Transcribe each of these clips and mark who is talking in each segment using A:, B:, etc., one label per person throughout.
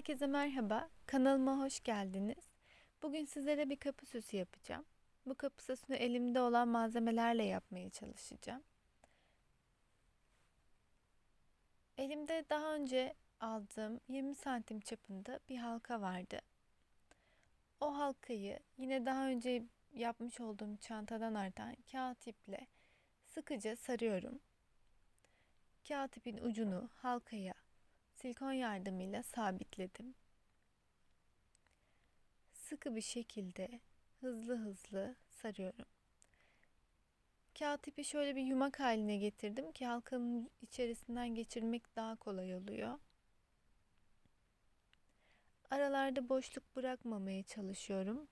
A: Herkese merhaba, kanalıma hoş geldiniz. Bugün sizlere bir kapı süsü yapacağım. Bu kapı süsünü elimde olan malzemelerle yapmaya çalışacağım. Elimde daha önce aldığım 20 santim çapında bir halka vardı. O halkayı yine daha önce yapmış olduğum çantadan artan kağıt iple sıkıca sarıyorum. Kağıt ipin ucunu halkaya silikon yardımıyla sabitledim. Sıkı bir şekilde hızlı hızlı sarıyorum. Kağıt ipi şöyle bir yumak haline getirdim ki halkanın içerisinden geçirmek daha kolay oluyor. Aralarda boşluk bırakmamaya çalışıyorum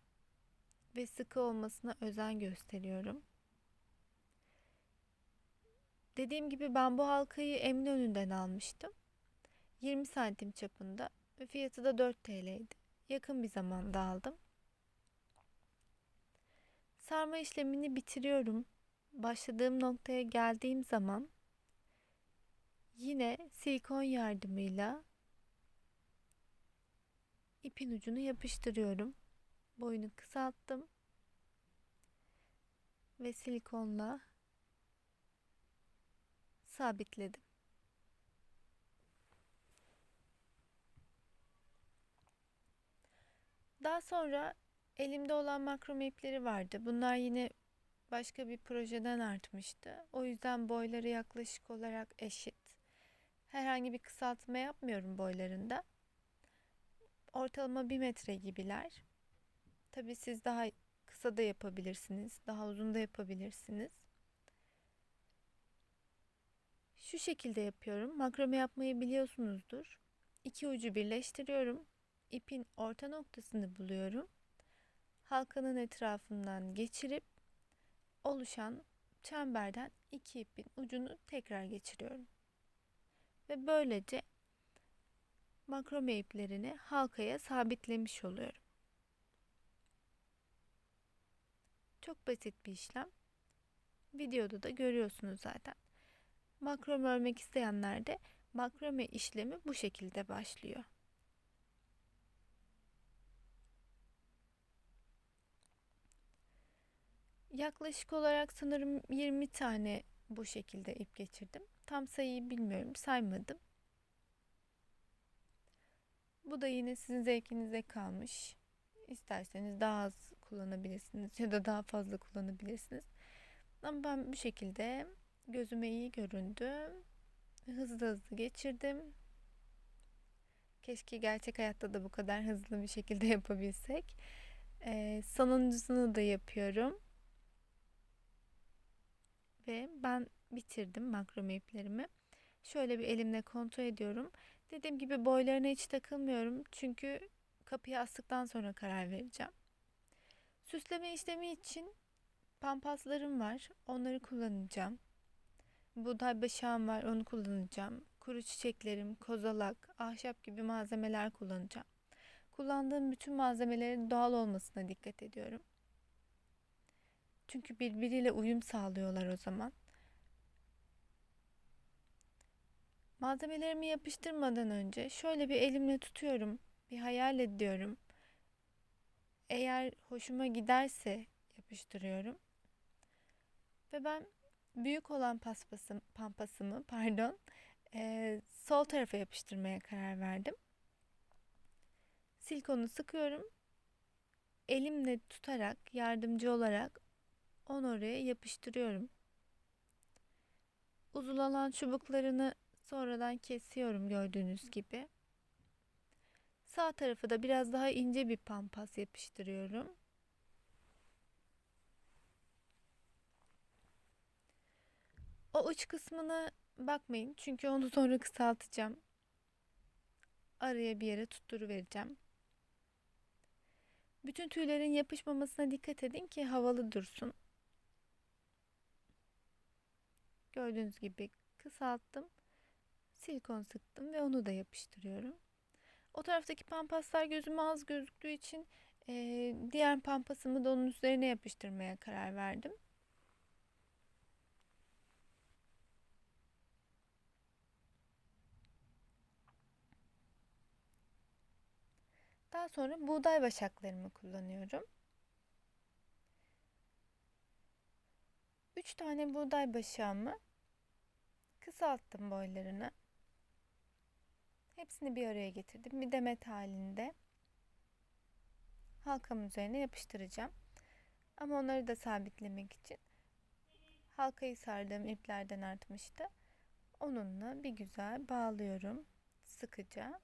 A: ve sıkı olmasına özen gösteriyorum. Dediğim gibi ben bu halkayı Eminönü'nden almıştım. 20 santim çapında ve fiyatı da 4 TL'ydi. Yakın bir zamanda aldım. Sarma işlemini bitiriyorum. Başladığım noktaya geldiğim zaman yine silikon yardımıyla ipin ucunu yapıştırıyorum. Boyunu kısalttım ve silikonla sabitledim. Daha sonra elimde olan makrome ipleri vardı. Bunlar yine başka bir projeden artmıştı. O yüzden boyları yaklaşık olarak eşit. Herhangi bir kısaltma yapmıyorum boylarında. Ortalama bir metre gibiler. Tabi siz daha kısa da yapabilirsiniz. Daha uzun da yapabilirsiniz. Şu şekilde yapıyorum. Makrome yapmayı biliyorsunuzdur. İki ucu birleştiriyorum ipin orta noktasını buluyorum. Halkanın etrafından geçirip oluşan çemberden iki ipin ucunu tekrar geçiriyorum. Ve böylece makrome iplerini halkaya sabitlemiş oluyorum. Çok basit bir işlem. Videoda da görüyorsunuz zaten. Makrome örmek isteyenler de makrome işlemi bu şekilde başlıyor. Yaklaşık olarak sanırım 20 tane bu şekilde ip geçirdim. Tam sayıyı bilmiyorum, saymadım. Bu da yine sizin zevkinize kalmış. İsterseniz daha az kullanabilirsiniz ya da daha fazla kullanabilirsiniz. Ama ben bu şekilde gözüme iyi göründü. Hızlı hızlı geçirdim. Keşke gerçek hayatta da bu kadar hızlı bir şekilde yapabilsek. Ee, sonuncusunu da yapıyorum. Ve ben bitirdim makrome iplerimi. Şöyle bir elimle kontrol ediyorum. Dediğim gibi boylarına hiç takılmıyorum. Çünkü kapıyı astıktan sonra karar vereceğim. Süsleme işlemi için pampaslarım var. Onları kullanacağım. Buğday başağım var. Onu kullanacağım. Kuru çiçeklerim, kozalak, ahşap gibi malzemeler kullanacağım. Kullandığım bütün malzemelerin doğal olmasına dikkat ediyorum. Çünkü birbiriyle uyum sağlıyorlar o zaman. Malzemelerimi yapıştırmadan önce şöyle bir elimle tutuyorum. Bir hayal ediyorum. Eğer hoşuma giderse yapıştırıyorum. Ve ben büyük olan paspasım, pampasımı pardon e, sol tarafa yapıştırmaya karar verdim. Silikonu sıkıyorum. Elimle tutarak yardımcı olarak onu oraya yapıştırıyorum. Uzulanan çubuklarını sonradan kesiyorum gördüğünüz gibi. Sağ tarafı da biraz daha ince bir pampas yapıştırıyorum. O uç kısmına bakmayın çünkü onu sonra kısaltacağım. Araya bir yere tutturuvereceğim. Bütün tüylerin yapışmamasına dikkat edin ki havalı dursun. Gördüğünüz gibi kısalttım. Silikon sıktım ve onu da yapıştırıyorum. O taraftaki pampaslar gözüme az gözüktüğü için e, diğer pampasımı da onun üzerine yapıştırmaya karar verdim. Daha sonra buğday başaklarımı kullanıyorum. 3 tane buğday başağımı kısalttım boylarını. Hepsini bir araya getirdim. Bir demet halinde halkamın üzerine yapıştıracağım. Ama onları da sabitlemek için halkayı sardığım iplerden artmıştı. Onunla bir güzel bağlıyorum sıkıca.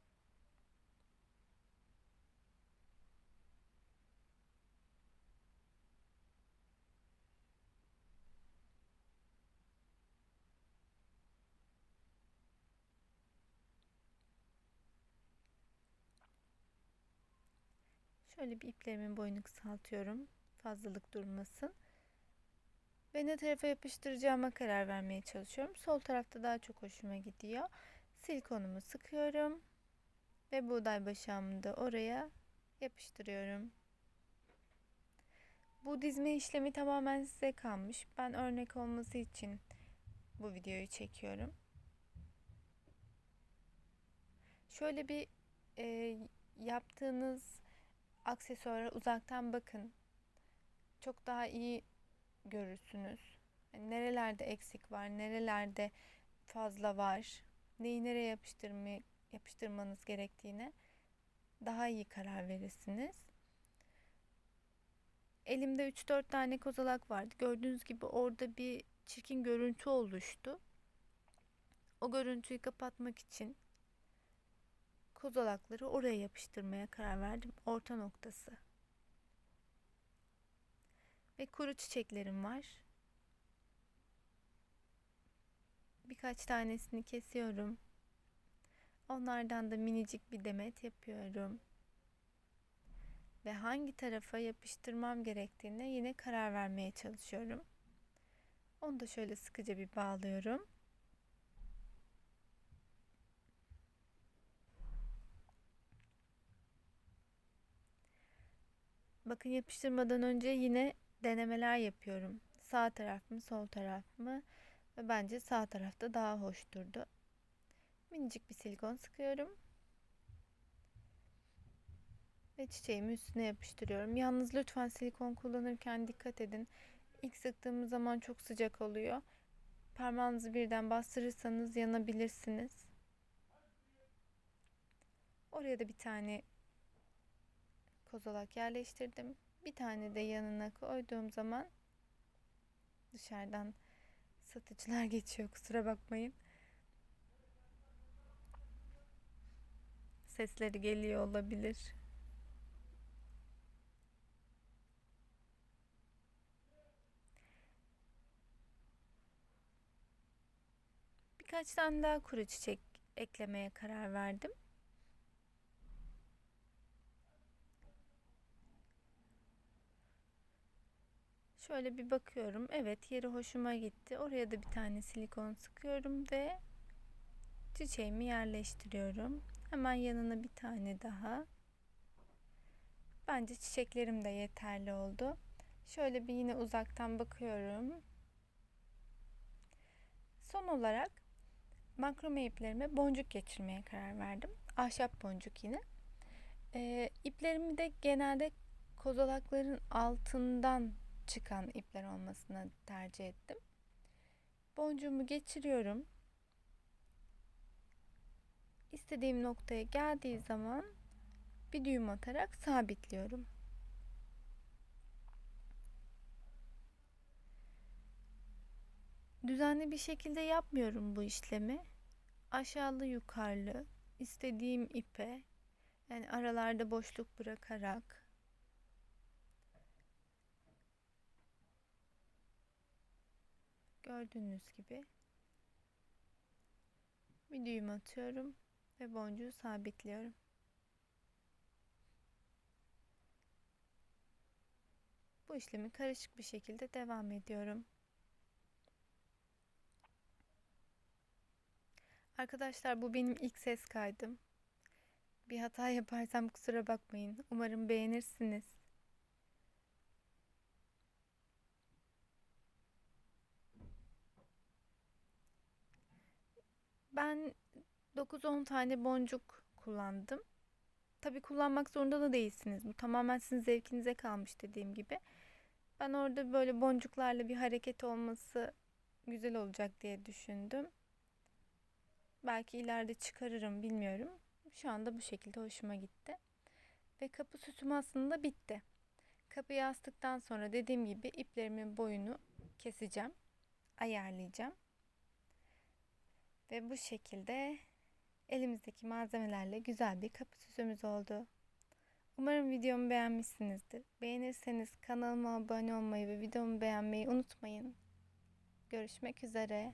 A: Şöyle bir iplerimin boyunu kısaltıyorum. Fazlalık durmasın. Ve ne tarafa yapıştıracağıma karar vermeye çalışıyorum. Sol tarafta daha çok hoşuma gidiyor. Silikonumu sıkıyorum. Ve buğday başağımı da oraya yapıştırıyorum. Bu dizme işlemi tamamen size kalmış. Ben örnek olması için bu videoyu çekiyorum. Şöyle bir e, yaptığınız aksesuara uzaktan bakın. Çok daha iyi görürsünüz. Yani nerelerde eksik var, nerelerde fazla var, neyi nereye yapıştırmayı, yapıştırmanız gerektiğine daha iyi karar verirsiniz. Elimde 3-4 tane kozalak vardı. Gördüğünüz gibi orada bir çirkin görüntü oluştu. O görüntüyü kapatmak için kozalakları oraya yapıştırmaya karar verdim. Orta noktası. Ve kuru çiçeklerim var. Birkaç tanesini kesiyorum. Onlardan da minicik bir demet yapıyorum. Ve hangi tarafa yapıştırmam gerektiğine yine karar vermeye çalışıyorum. Onu da şöyle sıkıca bir bağlıyorum. Bakın yapıştırmadan önce yine denemeler yapıyorum. Sağ taraf mı, sol taraf mı? Ve bence sağ tarafta daha hoş durdu. Minicik bir silikon sıkıyorum. Ve çiçeğimi üstüne yapıştırıyorum. Yalnız lütfen silikon kullanırken dikkat edin. İlk sıktığımız zaman çok sıcak oluyor. Parmağınızı birden bastırırsanız yanabilirsiniz. Oraya da bir tane kozalak yerleştirdim. Bir tane de yanına koyduğum zaman dışarıdan satıcılar geçiyor kusura bakmayın. Sesleri geliyor olabilir. Birkaç tane daha kuru çiçek eklemeye karar verdim. Şöyle bir bakıyorum. Evet yeri hoşuma gitti. Oraya da bir tane silikon sıkıyorum ve çiçeğimi yerleştiriyorum. Hemen yanına bir tane daha. Bence çiçeklerim de yeterli oldu. Şöyle bir yine uzaktan bakıyorum. Son olarak makrome iplerime boncuk geçirmeye karar verdim. Ahşap boncuk yine. Ee, iplerimi de genelde kozalakların altından çıkan ipler olmasını tercih ettim. Boncuğumu geçiriyorum. İstediğim noktaya geldiği zaman bir düğüm atarak sabitliyorum. Düzenli bir şekilde yapmıyorum bu işlemi. Aşağılı yukarılı istediğim ipe yani aralarda boşluk bırakarak Gördüğünüz gibi bir düğüm atıyorum ve boncuğu sabitliyorum. Bu işlemi karışık bir şekilde devam ediyorum. Arkadaşlar bu benim ilk ses kaydım. Bir hata yaparsam kusura bakmayın. Umarım beğenirsiniz. Ben 9-10 tane boncuk kullandım. tabii kullanmak zorunda da değilsiniz. Bu tamamen sizin zevkinize kalmış dediğim gibi. Ben orada böyle boncuklarla bir hareket olması güzel olacak diye düşündüm. Belki ileride çıkarırım bilmiyorum. Şu anda bu şekilde hoşuma gitti. Ve kapı süsüm aslında bitti. Kapıyı astıktan sonra dediğim gibi iplerimin boyunu keseceğim. Ayarlayacağım. Ve bu şekilde elimizdeki malzemelerle güzel bir kapı süsümüz oldu. Umarım videomu beğenmişsinizdir. Beğenirseniz kanalıma abone olmayı ve videomu beğenmeyi unutmayın. Görüşmek üzere.